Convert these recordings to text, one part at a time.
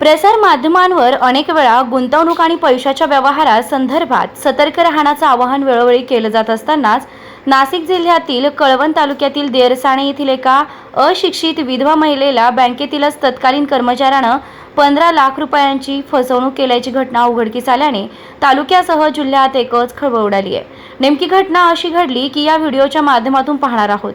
प्रसार माध्यमांवर अनेक वेळा गुंतवणूक आणि पैशाच्या व्यवहारा संदर्भात सतर्क राहण्याचं आवाहन वेळोवेळी केलं जात असतानाच नाशिक जिल्ह्यातील कळवण तालुक्यातील देरसाणे येथील एका अशिक्षित विधवा महिलेला बँकेतीलच तत्कालीन कर्मचाऱ्यानं पंधरा लाख रुपयांची फसवणूक केल्याची घटना उघडकीस आल्याने तालुक्यासह जिल्ह्यात एकच खळबळ उडाली आहे. नेमकी घटना अशी घडली की या व्हिडिओच्या माध्यमातून पाहणार आहोत.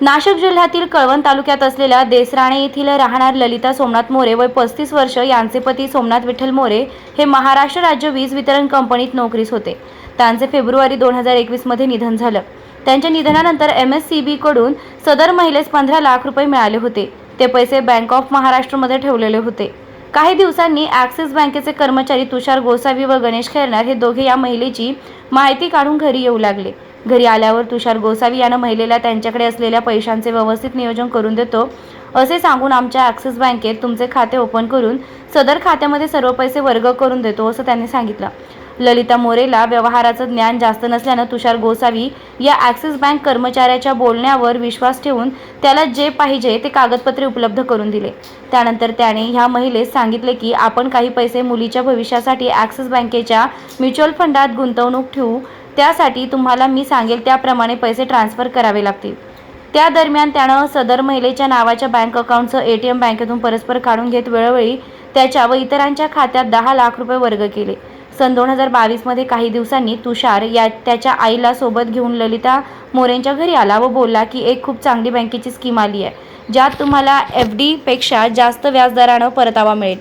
नाशिक जिल्ह्यातील कळवण तालुक्यात असलेल्या देसराणे येथील राहणार ललिता सोमनाथ मोरे वय पस्तीस वर्ष यांचे पती सोमनाथ विठ्ठल मोरे हे महाराष्ट्र राज्य वीज वितरण कंपनीत नोकरीस होते. त्यांचे फेब्रुवारी दोन हजार एकवीसमध्ये निधन झालं. त्यांच्या निधनानंतर एम एस सी बीकडून सदर महिलेस पंधरा लाख रुपये मिळाले होते. ते पैसे बँक ऑफ महाराष्ट्रमध्ये ठेवलेले होते. काही दिवसांनी ॲक्सिस बँकेचे कर्मचारी तुषार गोसावी व गणेश खैरनार हे दोघे या महिलेची माहिती काढून घरी येऊ लागले. घरी आल्यावर तुषार गोसावी यानं महिलेला त्यांच्याकडे असलेल्या पैशांचे व्यवस्थित नियोजन करून देतो. असे सांगून आमच्या ॲक्सिस बँकेत तुमचे खाते ओपन करून सदर खात्यामध्ये सर्व पैसे वर्ग करून देतो असं त्यांनी सांगितलं. ललिता मोरेला व्यवहाराचं ज्ञान जास्त नसल्यानं तुषार गोसावी या ॲक्सिस बँक कर्मचाऱ्याच्या बोलण्यावर विश्वास ठेवून त्याला जे पाहिजे ते कागदपत्रे उपलब्ध करून दिले. त्यानंतर त्याने ह्या महिलेस सांगितले की आपण काही पैसे मुलीच्या भविष्यासाठी ॲक्सिस बँकेच्या म्युच्युअल फंडात गुंतवणूक ठेवू त्यासाठी तुम्हाला मी सांगेल त्याप्रमाणे पैसे ट्रान्स्फर करावे लागतील. त्या दरम्यान त्यानं सदर महिलेच्या नावाच्या बँक अकाउंटचं ए टी एम बँकेतून परस्पर काढून घेत वेळोवेळी त्याच्या व इतरांच्या खात्यात दहा लाख रुपये वर्ग केले. सन दोन हजार बावीसमध्ये काही दिवसांनी तुषार या त्याच्या आईला सोबत घेऊन ललिता मोरेंच्या घरी आला व बोलला की एक खूप चांगली बँकेची स्कीम आली आहे ज्यात तुम्हाला एफ डीपेक्षा जास्त व्याजदरानं परतावा मिळेल.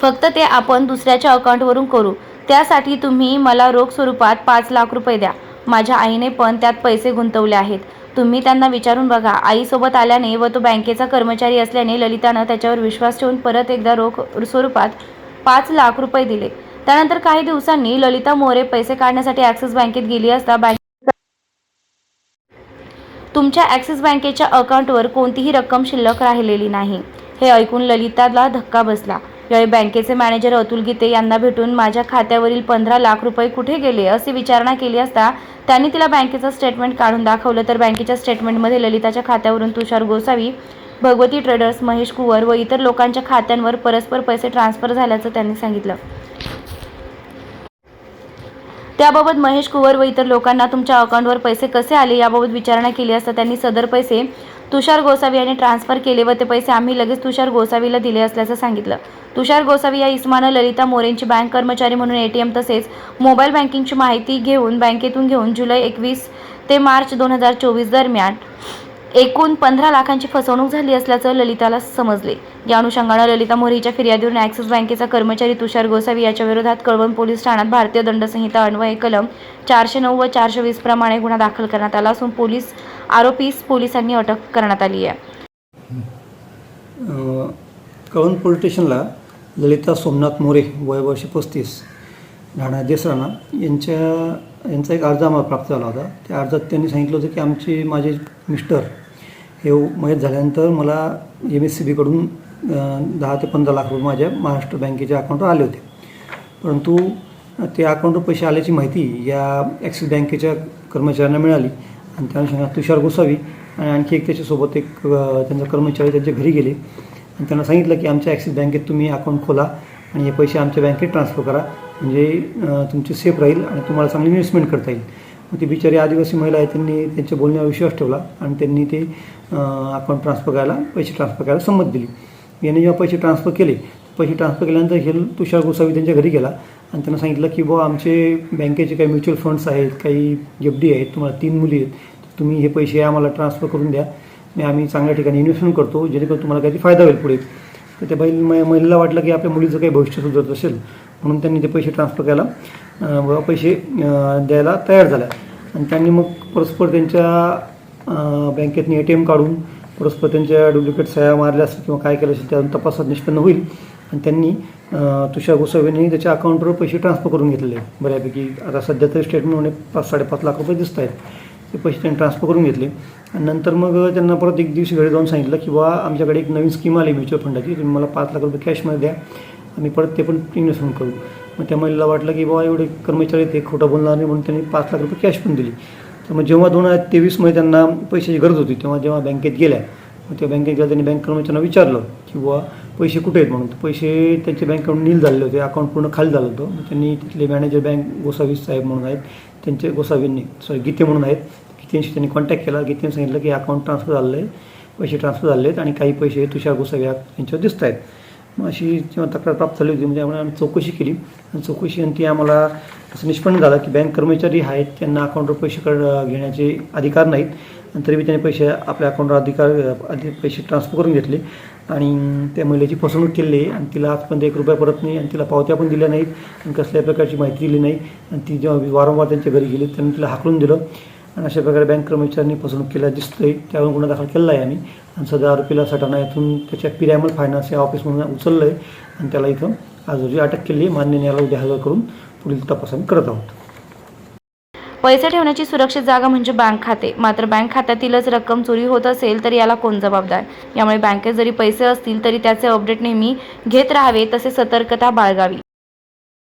फक्त ते आपण दुसऱ्याच्या अकाउंटवरून करू. त्यासाठी तुम्ही मला रोख स्वरूपात पाच लाख रुपये द्या. माझ्या आईने पण त्यात पैसे गुंतवले आहेत. तुम्ही त्यांना विचारून बघा. आईसोबत आल्याने व तो बँकेचा कर्मचारी असल्याने ललितानं त्याच्यावर विश्वास ठेवून परत एकदा रोख स्वरूपात पाच लाख रुपये दिले. त्यानंतर काही दिवसांनी ललिता मोरे पैसे काढण्यासाठी ॲक्सिस बँकेत गेली असता बँक तुमच्या ॲक्सिस बँकेच्या अकाउंटवर कोणतीही रक्कम शिल्लक राहिलेली नाही. हे ऐकून ललिताला धक्का बसला. यावेळी बँकेचे मॅनेजर अतुल गीते यांना भेटून माझ्या खात्यावरील पंधरा लाख रुपये कुठे गेले अशी विचारणा केली असता त्यांनी तिला बँकेचं स्टेटमेंट काढून दाखवलं. तर बँकेच्या स्टेटमेंटमध्ये ललिताच्या खात्यावरून तुषार गोसावी भगवती ट्रेडर्स महेश कुवर व इतर लोकांच्या खात्यांवर परस्पर पैसे ट्रान्स्फर झाल्याचं त्यांनी सांगितलं. त्याबाबत महेश कुवर व इतर लोकांना तुमच्या अकाउंटवर पैसे कसे आले याबाबत विचारणा केली असता त्यांनी सदर पैसे तुषार गोसावी यांनी ट्रान्सफर केले व ते पैसे आम्ही लगेच तुषार गोसावीला दिले असल्याचं सांगितलं. तुषार गोसावी या इस्मानं ललिता मोरेंची बँक कर्मचारी म्हणून एटीएम तसेच मोबाईल बँकिंगची माहिती घेऊन बँकेतून घेऊन जुलै एकवीस ते मार्च दोन हजार चोवीस दरम्यान एकूण पंधरा लाखांची फसवणूक झाली असल्याचं ललिताला समजले. या अनुषंगानं ललिता मोहरीच्या फिर्यादीवरून ॲक्सिस बँकेचा कर्मचारी तुषार गोसावी याच्या विरोधात कळवण पोलीस ठाण्यात भारतीय दंडसंहिता अन्वये कलम चारशे नऊ व चारशे वीस प्रमाणे गुन्हा दाखल करण्यात आला असून पोलीस आरोपीस पोलिसांनी अटक करण्यात आली आहे. कळवण पोलीस स्टेशनला ललिता सोमनाथ मोरे वय वर्ष पस्तीस राहणार देसराणा यांच्या यांचा एक अर्ज आम्हाला प्राप्त झाला होता. त्या अर्जात त्यांनी सांगितलं होतं की आमचे माझे मिस्टर हे मयत झाल्यानंतर मला एम एस सी बीकडून दहा ते पंधरा लाख रुपये माझ्या महाराष्ट्र बँकेच्या अकाउंटवर आले होते. परंतु ते अकाउंटवर पैसे आल्याची माहिती या ॲक्सिस बँकेच्या कर्मचाऱ्यांना मिळाली आणि त्या अनुषंगाने तुषार गोसावी आणि आणखी एक त्याच्यासोबत एक त्यांचा कर्मचारी त्यांच्या घरी गेले. आणि त्यांना सांगितलं की आमच्या ॲक्सिस बँकेत तुम्ही अकाउंट खोला आणि हे पैसे आमच्या बँकेत ट्रान्सफर करा. म्हणजे तुमची तुमचे सेफ राहील आणि तुम्हाला चांगली इन्व्हेस्टमेंट करता येईल. मग ती बिचारी आदिवासी महिला आहे त्यांनी त्यांच्या बोलण्यावर विश्वास ठेवला आणि त्यांनी ते अकाउंट ट्रान्सफर करायला पैसे ट्रान्सफर करायला संमत दिली. याने जेव्हा पैसे ट्रान्सफर केले पैसे ट्रान्सफर केल्यानंतर हे तुषार गोसावी त्यांच्या घरी गेला आणि त्यांना सांगितलं की बुवा आमचे बँकेचे काही म्युच्युअल फंड्स आहेत काही एफ डी आहेत तुम्हाला तीन मुली आहेत तर तुम्ही हे पैसे आम्हाला ट्रान्सफर करून द्या. आणि आम्ही चांगल्या ठिकाणी इन्व्हेस्टमेंट करतो जेणेकरून तुम्हाला काही फायदा होईल पुढे. तर त्या बैल महिलेला वाटलं की आपल्या मुलीचं काही भविष्य सुधारत असेल म्हणून त्यांनी ते पैसे ट्रान्सफर करायला पैसे द्यायला तयार झाल्या. आणि त्यांनी मग परस्पर त्यांच्या बँकेतनी ए टी एम काढून परस्पर त्यांच्या डुप्लिकेट सह्या मारल्या असतील किंवा काय केलं असेल त्यातून तपासात निष्पन्न होईल. आणि त्यांनी तुषार गोसावींनी त्याच्या अकाउंटवर पैसे ट्रान्सफर करून घेतलेले बऱ्यापैकी. आता सध्या तरी स्टेटमेंटमध्ये पाच साडेपाच लाख रुपये दिसत आहेत ते पैसे त्यांनी ट्रान्सफर करून घेतले. नंतर मग त्यांना परत एक दिवशी घरी जाऊन सांगितलं की बा आमच्याकडे एक नवीन स्कीम आली म्युच्युअल फंडाची तुम्ही मला पाच लाख रुपये कॅशमध्ये द्या. आम्ही परत ते पण इन्व्हेस्टमेंट करू. मग त्या महिलेला वाटलं की बाबा एवढे कर्मचारी ते खोटं बोलणार नाही म्हणून त्यांनी पाच लाख रुपये कॅश पण दिली. तर मग जेव्हा दोन हजार तेवीसमध्ये त्यांना पैशाची गरज होती तेव्हा जेव्हा बँकेत गेल्या मग त्या बँकेत गेल्या त्यांनी बँक कर्मचाऱ्यांना विचारलं की बुवा पैसे कुठे आहेत? म्हणून. पैसे त्यांच्या बँकेकडून नील झालेले होते अकाउंट पूर्ण खाली झालं होतं. मग त्यांनी तिथले मॅनेजर बँक गोसावी साहेब म्हणून आहेत त्यांचे गोसावींनी सॉरी गीते म्हणून आहेत गीतेंशी त्यांनी कॉन्टॅक्ट केला गीतेने सांगितलं की अकाउंट ट्रान्सफर झालं आहे पैसे ट्रान्सफर झाले आहेत आणि काही पैसे तुषार गोसावी यांच्यावर दिसत आहेत मग अशी जेव्हा तक्रार प्राप्त झाली होती म्हणजे आम्ही चौकशी केली. आणि चौकशी आणि ती आम्हाला असं निष्पन्न झालं की बँक कर्मचारी आहेत त्यांना अकाउंटवर पैसे कड घेण्याचे अधिकार नाहीत. आणि तरी त्यांनी पैसे आपल्या अकाउंटवर अधिकार आधी पैसे ट्रान्सफर करून घेतले. आणि त्या महिलेची फसवणूक केली आहे आणि तिला आजपर्यंत एक रुपया परत नाही आणि तिला पावत्या पण दिल्या नाहीत. आणि कसल्याही प्रकारची माहिती दिली नाही. आणि ती जेव्हा वारंवार त्यांच्या घरी गेली त्यांनी तिला हाकलून दिलं. आणि अशा प्रकारे बँक कर्मचाऱ्यांनी फसवणूक केल्या दिसतंय. त्यावर गुन्हा दाखल केला आहे आम्ही. आणि सध्या आरोपीला सटाणा येथून त्याच्या पिरॅमल फायनान्स या ऑफिसमधून उचललं आहे आणि त्याला इथं आज रोजी अटक केली आहे. मान्य न्यायालय उद्या हजर करून पुढील तपास आम्ही करत आहोत. पैसे ठेवण्याची सुरक्षित जागा म्हणजे बँक खाते. मात्र बँक खात्यातीलच रक्कम चोरी होत असेल तर याला कोण जबाबदार? यामुळे बँकेत जरी पैसे असतील तरी त्याचे अपडेट नेहमी घेत राहावे तसे सतर्कता बाळगावी.